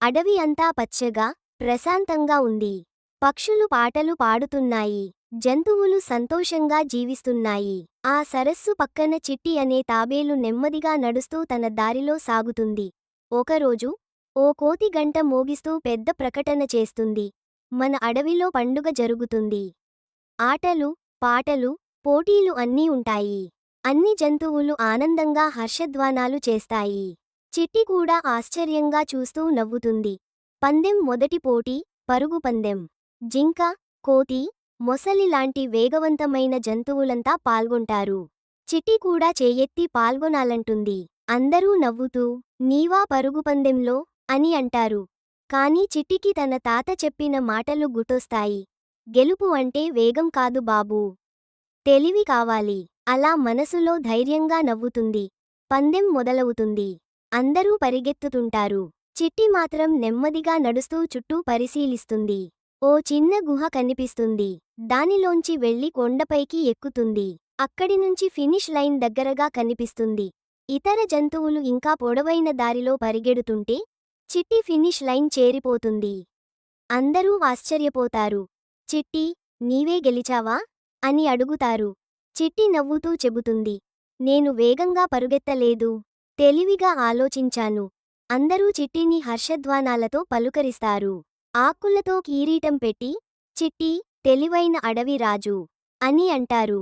అడవి అంతా పచ్చగా ప్రశాంతంగా ఉంది. పక్షులు పాటలు పాడుతున్నాయి. జంతువులు సంతోషంగా జీవిస్తున్నాయి. ఆ సరస్సు పక్కన చిట్టి అనే తాబేలు నెమ్మదిగా నడుస్తూ తన దారిలో సాగుతుంది. ఒకరోజు ఓ కోతి గంట మోగిస్తూ పెద్ద ప్రకటన చేస్తుంది. మన అడవిలో పండుగ జరుగుతుంది. ఆటలు పాటలు పోటీలు అన్నీ ఉంటాయి. అన్ని జంతువులు ఆనందంగా హర్షధ్వానాలు చేస్తాయి. చిట్టి కూడా ఆశ్చర్యంగా చూస్తూ నవ్వుతుంది. పందెం మొదటి పోటీ పరుగు పందెం. జింక కోతి మొసలి లాంటి వేగవంతమైన జంతువులంతా పాల్గొంటారు. చిట్టి కూడా చేయెత్తి పాల్గొనాలంటుంది. అందరూ నవ్వుతూ నీవా పరుగు పందెంలో అని అంటారు. కాని చిట్టికి తన తాత చెప్పిన మాటలు గుర్తొస్తాయి. గెలుపు అంటే వేగం కాదు బాబూ. తెలివి కావాలి. అలా మనసులో ధైర్యంగా నవ్వుతుంది. పందెం మొదలవుతుంది. అందరూ పరిగెత్తుతుంటారు. చిట్టి మాత్రం నెమ్మదిగా నడుస్తూ చుట్టూ పరిశీలిస్తుంది. ఓ చిన్న గుహ కనిపిస్తుంది. దానిలోంచి వెళ్ళి కొండపైకి ఎక్కుతుంది. అక్కడి నుంచి ఫినిష్ లైన్ దగ్గరగా కనిపిస్తుంది. ఇతర జంతువులు ఇంకా పొడవైన దారిలో పరిగెడుతుంటే చిట్టి ఫినిష్ లైన్ చేరిపోతుంది. అందరూ ఆశ్చర్యపోతారు. చిట్టి నీవే గెలిచావా? అని అడుగుతారు. చిట్టి నవ్వుతూ చెబుతుంది. నేను వేగంగా పరుగెత్తలేదు. తెలివిగా ఆలోచించాను. అందరూ చిట్టిని హర్షధ్వానాలతో పలుకరిస్తారు. ఆకులతో కీరీటం పెట్టి చిట్టి తెలివైన అడవి రాజు అని అంటారు.